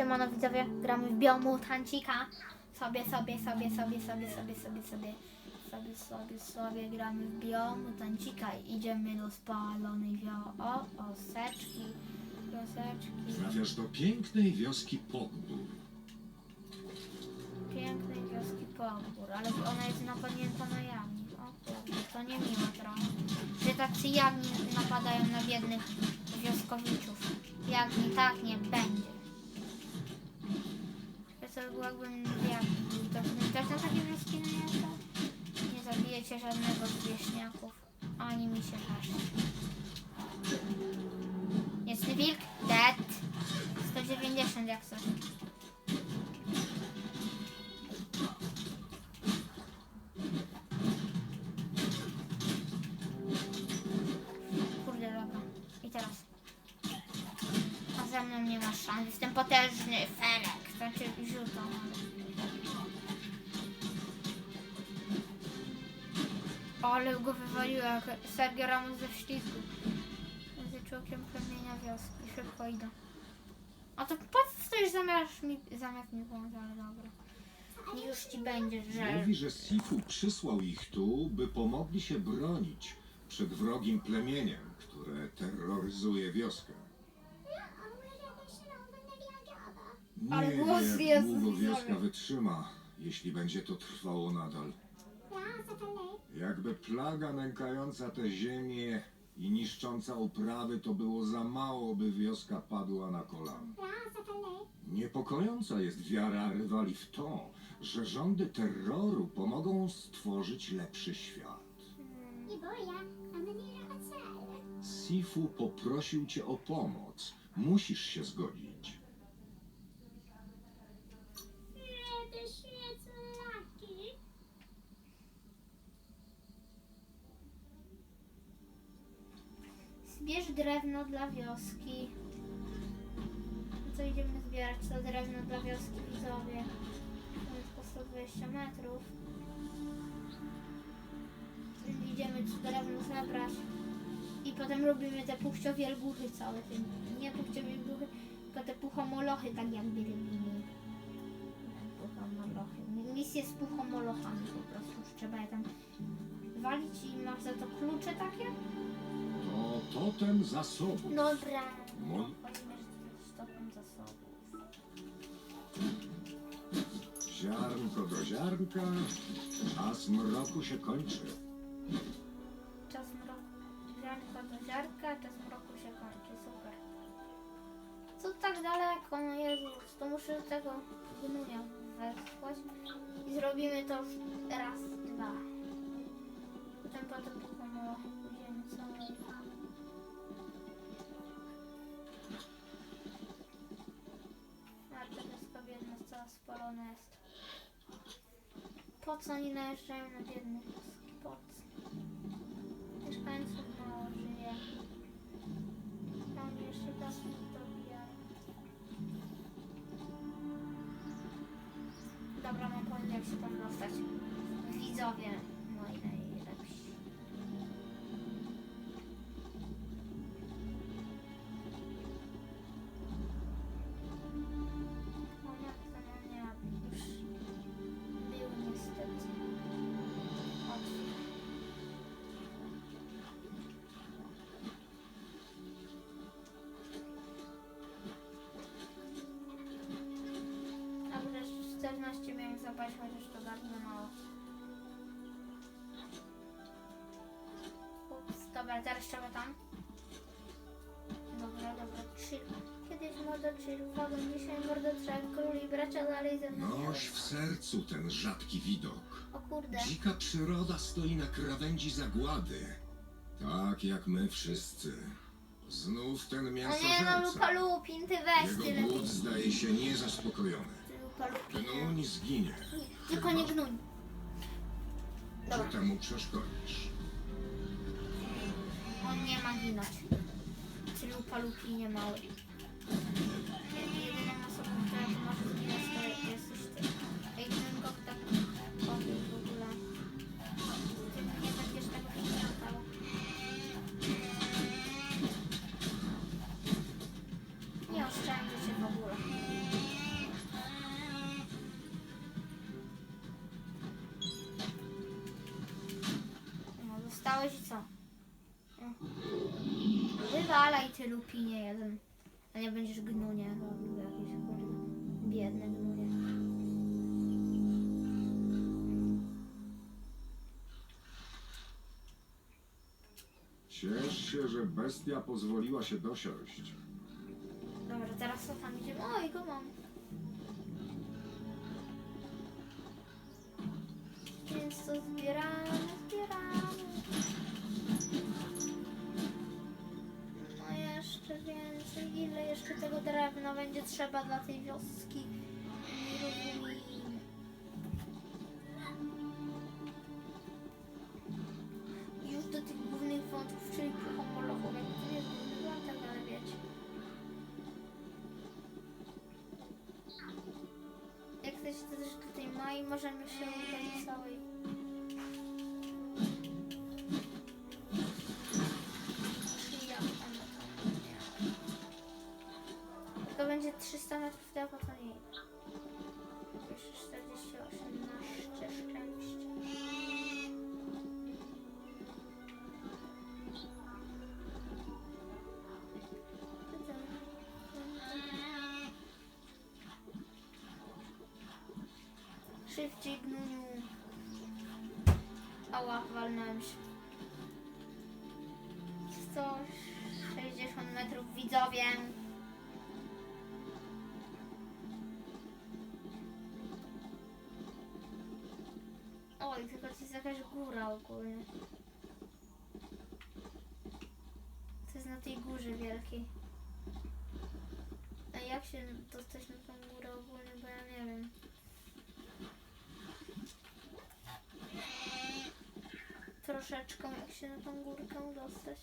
Siemano widzowie, gramy w biomutancika. Sobie, sobie, sobie, sobie, sobie, sobie, sobie, sobie. Sobie, sobie, sobie gramy w biomutancika i idziemy do spalonej wio... O, oseczki, wioseczki, Trafiasz do pięknej wioski Pogbór. pięknej wioski Pogór, ale ona jest napadnięta na jagni. O kurde, to nie miło trochę. Że tacy jagni napadają na biednych wioskowiczów. Jagni tak nie będzie. To bym też na takie wioski najeżdżał? Nie zabijecie żadnego z wieśniaków. Ani mi się każe. Jest wilk? Dead. 190 jak coś. Kurde, dobra. I teraz. A ze mną nie masz szans. Jestem potężny Felek. Znaczy żółtą. Ale go wywaliło jak Sergio Ramos ze ślizgu. Między człowiekiem plemienia wioski. Szybko idę. A to po co stoisz zamiast mi, zamiast mi pomóc, ale dobra. Już ci będzie, że... Mówi, że Sifu przysłał ich tu, by pomogli się bronić przed wrogim plemieniem, które terroryzuje wioskę. Ale Nie głos wiem, jak jest długo wioska wytrzyma, jeśli będzie to trwało nadal. Jakby plaga nękająca tę ziemię i niszcząca uprawy to było za mało, by wioska padła na kolana. Niepokojąca jest wiara rywali w to, że rządy terroru pomogą stworzyć lepszy świat. Sifu poprosił cię o pomoc. Musisz się zgodzić. Zbierz drewno dla wioski. Co idziemy zbierać? To drewno dla wioski widzowie. To jest po 120 metrów. Idziemy to drewno zabrać. I potem robimy te puchciowielguchy całe. Te, nie puchciowielguchy, tylko te puchomolochy tak jakby robimy. Puchomolochy. Misje z puchomolochami po prostu. Trzeba je tam walić i masz za to klucze takie? To totem zasobu. Dobra. Stopą zasobów. Ziarnko do ziarnka, czas mroku się kończy. Czas mroku. Ziarnko do ziarnka, czas mroku się kończy. Super. Co tak daleko? No Jezus, to muszę tego gnuja wesłać. I zrobimy to raz, dwa. Potem potem potem pójdziemy całe. Spalona jest. Po co oni najeżdżają na biednych? Po co? Mieszkańców mało żyje. Tam jeszcze tam dobijają. Dobra, mam pomysł jak się tam dostać. Widzowie 12 miałem zapaść, chociaż to dawno mało. Ups, dobra, zaraz trzeba tam. Dobra, dobra, chill. Kiedyś mordo chillowałem, dzisiaj mordo trzeba króli bracia dalej ze mną. Noś w sercu ten rzadki widok. O kurde. Dzika przyroda stoi na krawędzi zagłady. Tak jak my wszyscy. Znów ten No nie no, mięsożerca. Luka Lupin, ty weź Jego tyle. głód zdaje się niezaspokojony. Gnuń zginie. Tylko nie gnuń. Dobra, temu przeszkodzisz. on nie ma ginąć. Ty Luka Lupinie mały. Jedyną osobą, która tu może zginąć, to jesteś lupinie jeden. A nie będziesz gnunie robił jakieś kurde. Biedne gnunie. Ciesz się, że bestia pozwoliła się dosiąść. Dobra, teraz co tam idziemy? Oj, go mam. Więc to zbieramy, zbieramy. Jeszcze więcej. Ile jeszcze tego drewna będzie trzeba dla tej wioski? Już do tych głównych wątków, czyli homologów, jak to jest główny wątek, ale wiecie. Jak ktoś to też tutaj ma i możemy się udać całej. 300 metrów daleko, to nie. Jeszcze 48 na szczęście. Szybciej gnuniu. Ała, walnąłem się. 160 metrów widzowie. Jakaś góra ogólnie. To jest na tej górze wielkiej. A jak się dostać na tą górę ogólnie, bo ja nie wiem. Troszeczkę jak się na tą górkę dostać.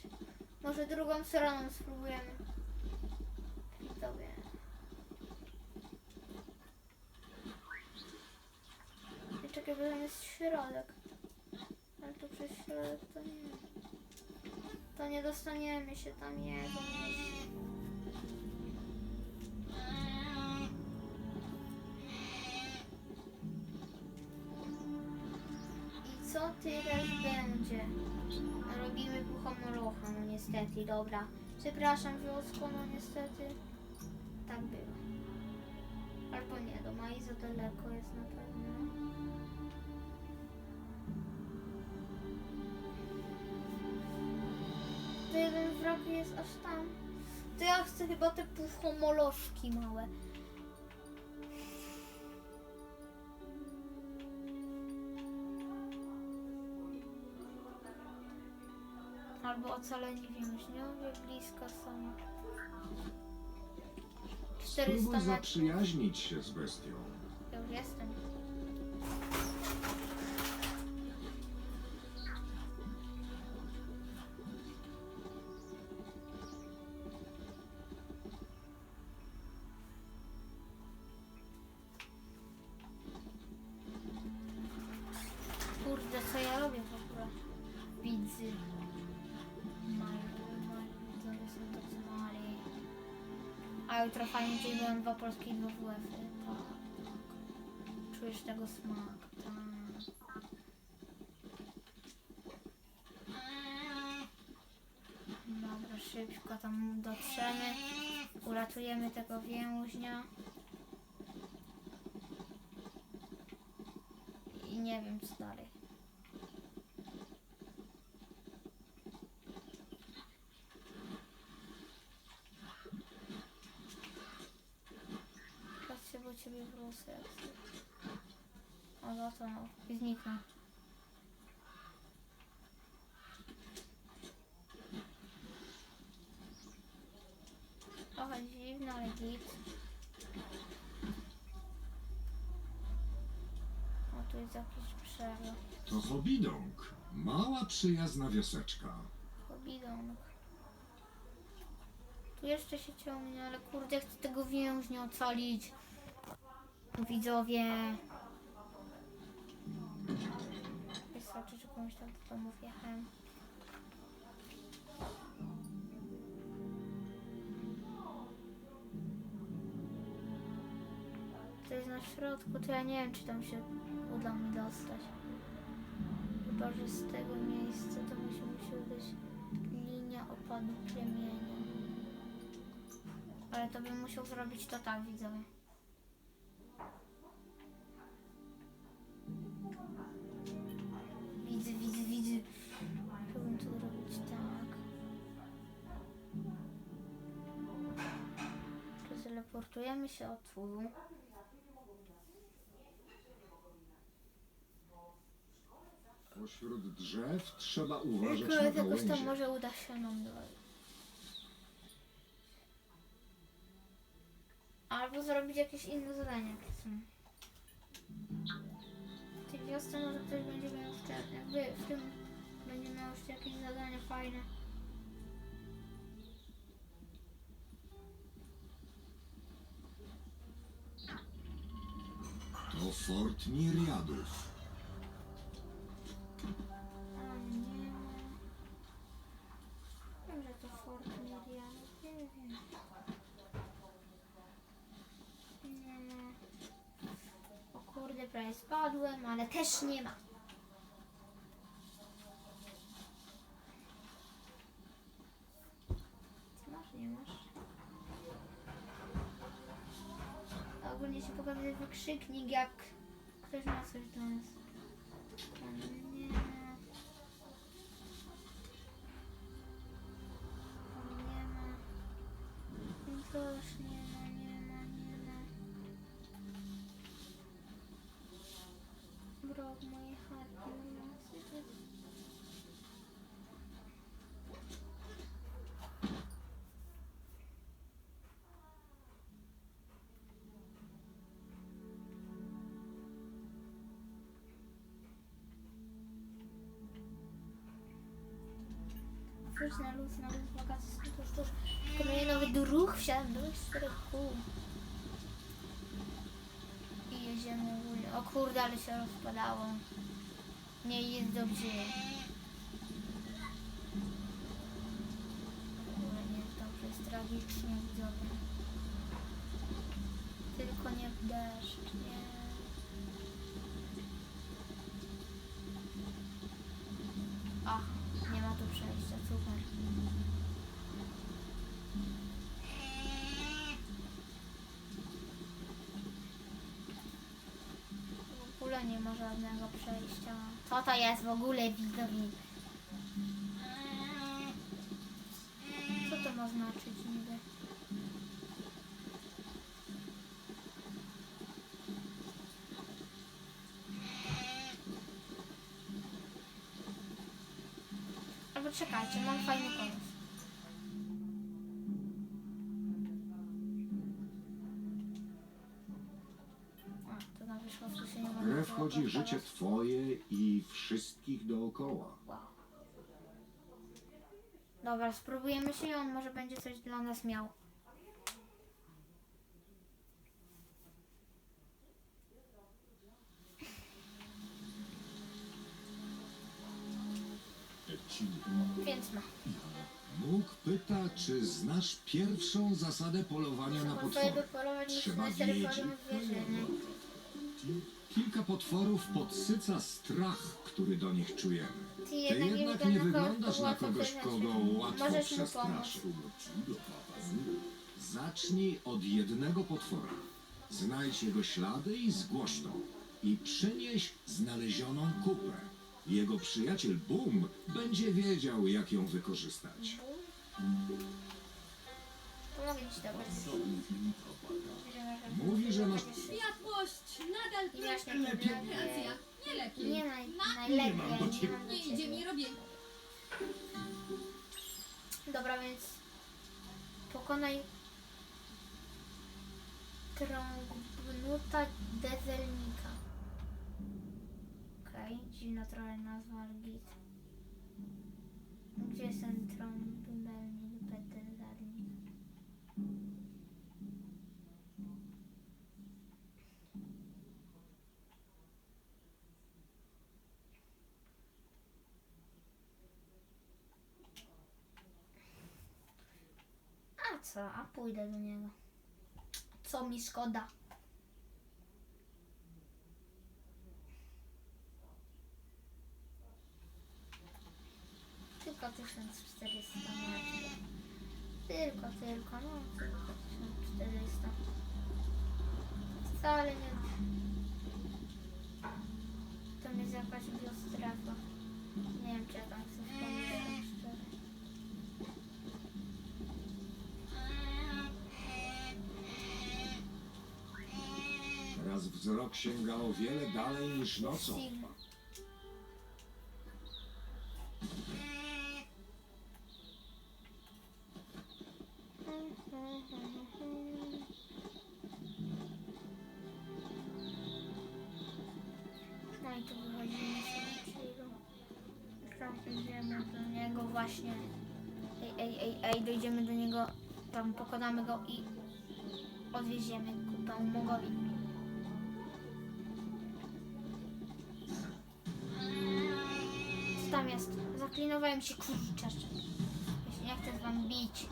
Może drugą stroną spróbujemy. Widzowie. I czekaj, bo tam jest środek. Ale to nie. To nie dostaniemy się tam jego. I co teraz będzie? Robimy puchomolocha, no niestety, dobra. Przepraszam wiosko, no niestety. Tak było. Albo nie, do Mai za daleko jest na pewno. Jeden wrog jest aż tam. To ja chcę chyba te puchomolożki małe. Albo ocaleni więźniowie blisko są. 400 Spróbuj metrów. zaprzyjaźnić się z bestią. Kurde, co ja robię w ogóle? Mali. A jutro fajnie, czyli byłem dwa polskie i dwa WF-y. Tak, tak. Czujesz tego smak, tak. Dobra, szybko tam dotrzemy. Uratujemy tego więźnia. I nie wiem co dalej. Patrzcie, bo ciebie wrócę. jak chcesz. O, no to no. I zniknę. Dziwne, ale git. O, tu jest jakiś przerw. To Hobidąg. Mała, przyjazna wioseczka. Pobidąg. Tu jeszcze się ciągnie, ale kurde, chcę tego więźnia ocalić. Widzowie. Wystarczy, że komuś tam do domu wjechałem. Środku, to ja nie wiem, czy tam się uda mi dostać. Chyba, że z tego miejsca to musi musi być linia opadu plemienia. Ale to bym musiał zrobić to tak, widzowie. Widzę, widzę, widzę. Chciałbym to zrobić tak. Teleportujemy się od tu. Pośród drzew trzeba uważać Tylko na jakoś tam gałęzie. może uda się nam dojść. Albo zrobić jakieś inne zadania. jakie są. W tej wiosce może ktoś będzie miał jeszcze, jakby w tym będzie miał jeszcze jakieś zadania fajne. To fort Miriadów. Też nie ma. Masz, nie masz? Ogólnie się pokazuje wykrzyknik, jak ktoś ma coś do nas. Wróć na luz, na luz, wakacje są tuż. Wykonuję nowy druh, wsiadam do czterech. I jedziemy ogólnie. O kurde, ale się rozpadało. Nie jest dobrze. Kurde, nie jest dobrze, jest tragicznie, widzowie. Tylko nie w deszcz, nie. Ach, nie ma tu przejścia, super. W ogóle nie ma żadnego przejścia. Co to jest w ogóle widzowie? Co to ma znaczyć niby? Albo czekajcie, mam fajny pomysł. A, to wyszło, grę wchodzi życie twoje i wszystkich dookoła. Wow. Dobra, spróbujemy się i on może będzie coś dla nas miał. Więc ma. Mógł pyta, czy znasz pierwszą zasadę polowania na potwory. Trzeba wiedzieć. Kilka potworów podsyca strach, który do nich czujemy. Ty jednak, nie wyglądasz na kogoś, kogo łatwo Możesz mu pomóc. przestraszy. Zacznij od jednego potwora. Znajdź jego ślady i zgłoś to. I przynieś znalezioną kupę. Jego przyjaciel Boom będzie wiedział, jak ją wykorzystać. Pomogę ci to Mówi, że masz- Światłość nadal I masz lepiej. Racja, nie lepiej. Nie naj, najlepiej. mam do ciebie. Nie idzie mi robienie. Dobra, więc pokonaj trąbnuta dezelnika. Dziwna trochę nazwa, ale git. Gdzie jest ten trąbelnik, dezelnik? A co, a pójdę do niego. Co mi szkoda? tylko 1400 metrów. Tylko, tylko, no tylko 1400. Wcale nie. Tam jest jakaś biostrefa. Nie wiem, czy ja tam chcę wchodzić. szczerze. Teraz wzrok sięga o wiele dalej niż nocą. Sigma. Właśnie. Ej, ej, ej, ej, dojdziemy do niego, tam pokonamy go i odwieziemy ku Mogowi. Co tam jest? Zaklinowałem się, kurczę. Jeśli nie chcę z wam bić.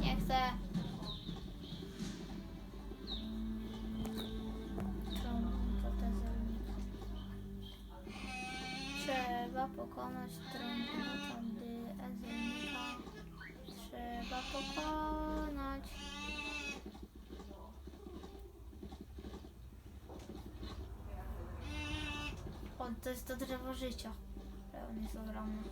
Nie chcę. To jest to drzewo życia. Ale On jest ogromny.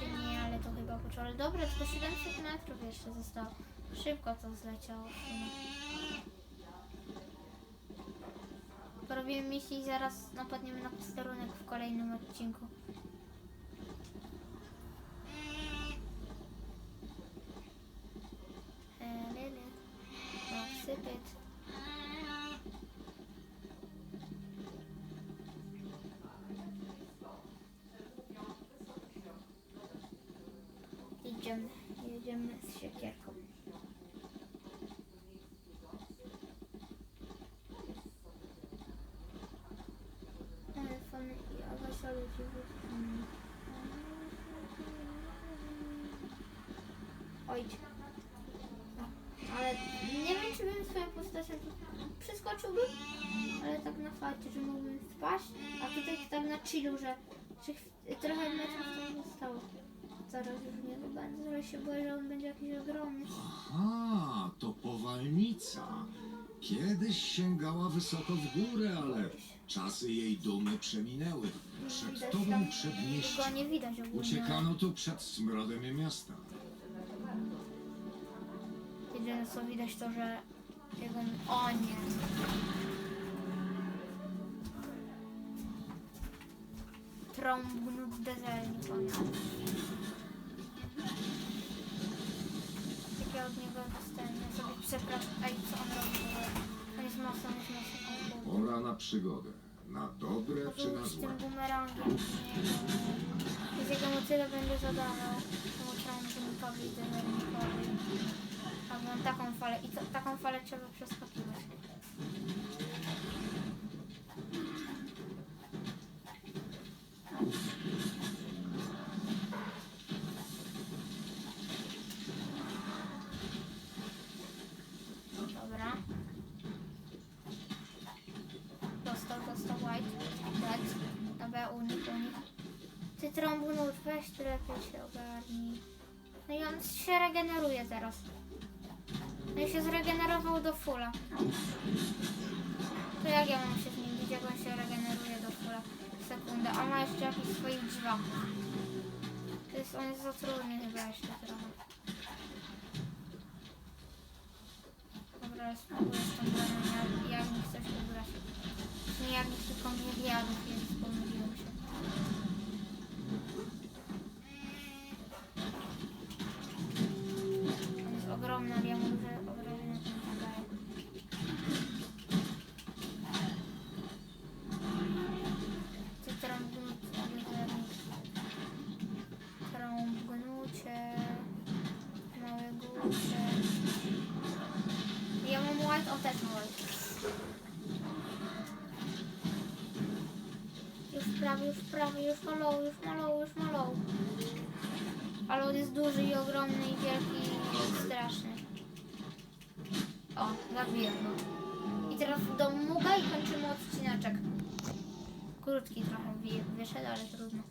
Się nie, ale to chyba poczuł. Ale dobra, tylko 700 metrów jeszcze zostało. Szybko to zleciało w sumie. Porobimy misję i zaraz napadniemy na posterunek w kolejnym odcinku. Sypyt. Idziemy, jedziemy z siekierką. Ojcze. Ale nie wiem, czy bym swoją postacią tu przeskoczyłbym, ale tak na fakcie, że mógłbym spaść, a tutaj tak na chillu, że, że ch- trochę metrów tam zostało. Zaraz już nie to będę, że się boję, że on będzie jakiś ogromny. Aha, to powalnica. Kiedyś sięgała wysoko w górę, ale czasy jej dumy przeminęły. Przed Widać tobą tam- przedmieście. Go nie widać ogólnie. Uciekano tu przed smrodem miasta. Jedyne co widać to, że jego... O nie. Trąbnut dezelnik on. Jak ja od niego dostałem, ja sobie przepraszam. Ej, co on robi w ogóle? On jest mocno, on jest mocno. O, Pora na przygodę. Na dobre czy na Rzuć złe? tym bumerangiem w niego. I z jego tyle będę zadawał. Temu trąbnikowi dezernikowi. A mam taką falę. I to, taką falę trzeba przeskakiwać. Dobra. Dostał, dostał white. Dead. Dobra, unik, unik. Ty trąbnut, weź ty lepiej się ogarnij. No i on się regeneruje teraz. I się zregenerował do fulla. To jak ja mam się z nim bić, jak on się regeneruje do fulla? Sekundę, a ma jeszcze jakiś swoich drzwiach. To jest, on jest za trudny chyba jeszcze trochę. Dobra, spróbuję z tą bronią jak, jak mi coś ugrać. Nie jak mi tylko miliardów, więc Już prawie, już prawie, już malą. Ale on jest duży i ogromny i wielki i straszny. O, zabiję go. I teraz do Muga i kończymy odcineczek. Krótki trochę wyszedł, ale trudno.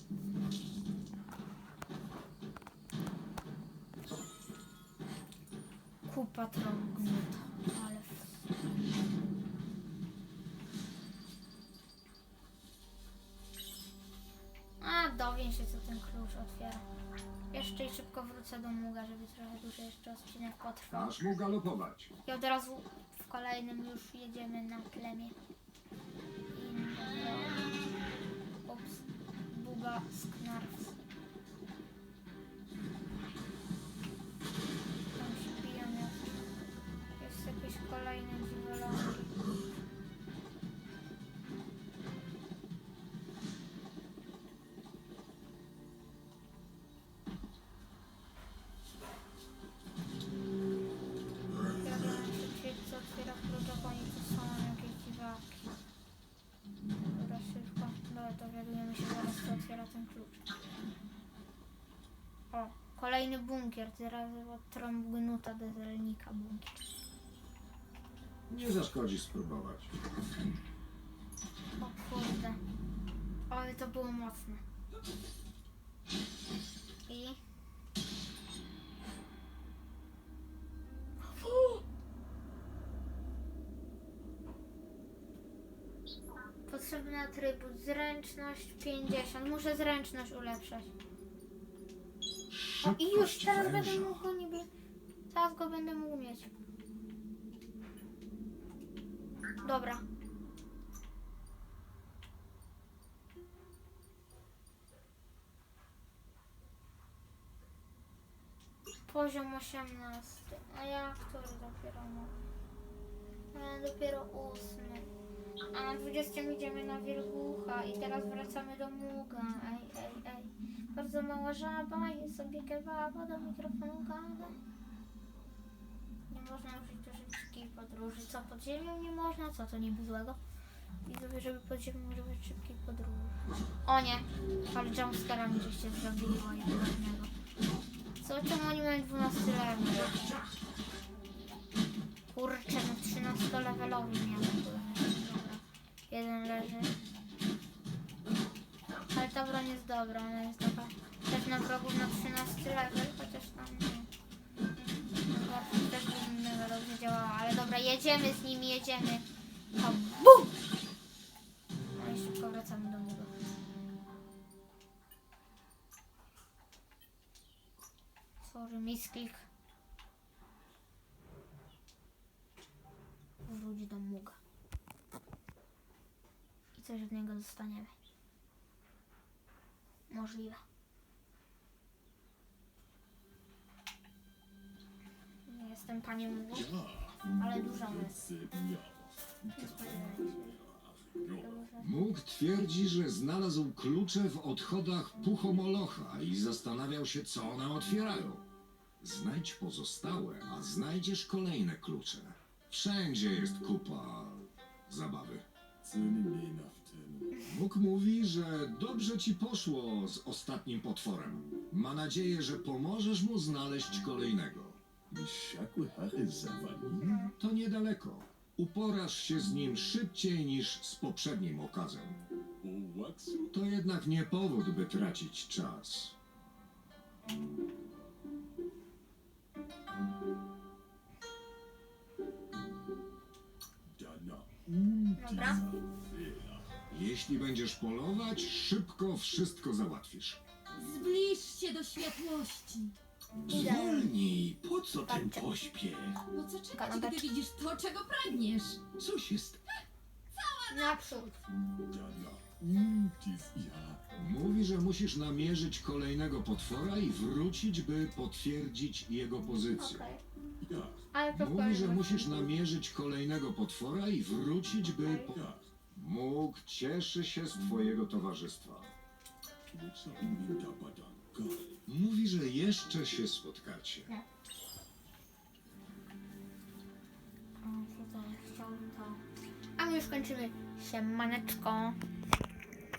Kupa trągnięta, ale... wrócę do Muga, żeby trochę dłużej jeszcze odcinek potrwał. Każ mu galopować. I od razu w kolejnym już jedziemy na plemię. Innego. Ups. Buga Sknarfs. Kolejny bunkier, teraz od trąbgnuta dezelnika bunkier. Nie zaszkodzi spróbować. O kurde. Ale to było mocne. I... Potrzebny atrybut. Zręczność 50. Muszę zręczność ulepszać. O, I już Szybkość teraz węża. będę mógł go niby... Teraz go będę mógł mieć. Dobra. Poziom 18. A ja który dopiero mam? Ja dopiero 8. A na 20 idziemy na wielbucha i teraz wracamy do Muga. Ej, ej, ej. Bardzo mała żaba i sobie kebaba do mikrofonu gada. Nie można użyć do szybkiej podróży. Co pod ziemią nie można? Co to niby złego? Widzowie, żeby pod ziemią używać szybkiej podróży. O nie! Ale jumpscarami żeście zrobili moje ładnego. Co? Czemu oni mają 12 level? Kurczę, no 13 levelowi miałem. Jeden leży. Ta broń jest dobra, ona jest taka też na wrogów na 13 level, chociaż tam. Warfare też mega dobrze działała, ale dobra, jedziemy z nimi, jedziemy. O, bum! No i szybko wracamy do niego. Sorry, misklik. Wróć do Muga. I coś od niego dostaniemy. Możliwe. Nie jestem paniem Mugu, ale dużo jest. Mógł twierdzi, że znalazł klucze w odchodach Puchomolocha i zastanawiał się, co one otwierają. Znajdź pozostałe, a znajdziesz kolejne klucze. Wszędzie jest kupa zabawy. Mógł mówi, że dobrze ci poszło z ostatnim potworem. Ma nadzieję, że pomożesz mu znaleźć kolejnego. Wisiakły hachy zawali? To niedaleko. Uporasz się z nim szybciej niż z poprzednim okazem. To jednak nie powód, by tracić czas. Dana Dobra. Jeśli będziesz polować, szybko wszystko załatwisz. Zbliż się do światłości. Zwolnij, po co ten pośpiech? No co czekać, Kanapeczka. gdy widzisz to, czego pragniesz? Coś jest Naprzód. Z ja. Mówi, że musisz namierzyć kolejnego potwora i wrócić, by potwierdzić jego pozycję. Okej. Ja, Ale to Mówi, że musisz namierzyć kolejnego potwora i wrócić, by... Po... Mógł cieszy się z twojego towarzystwa. Mówi, że jeszcze się spotkacie. To. A my już kończymy. Siemaneczko.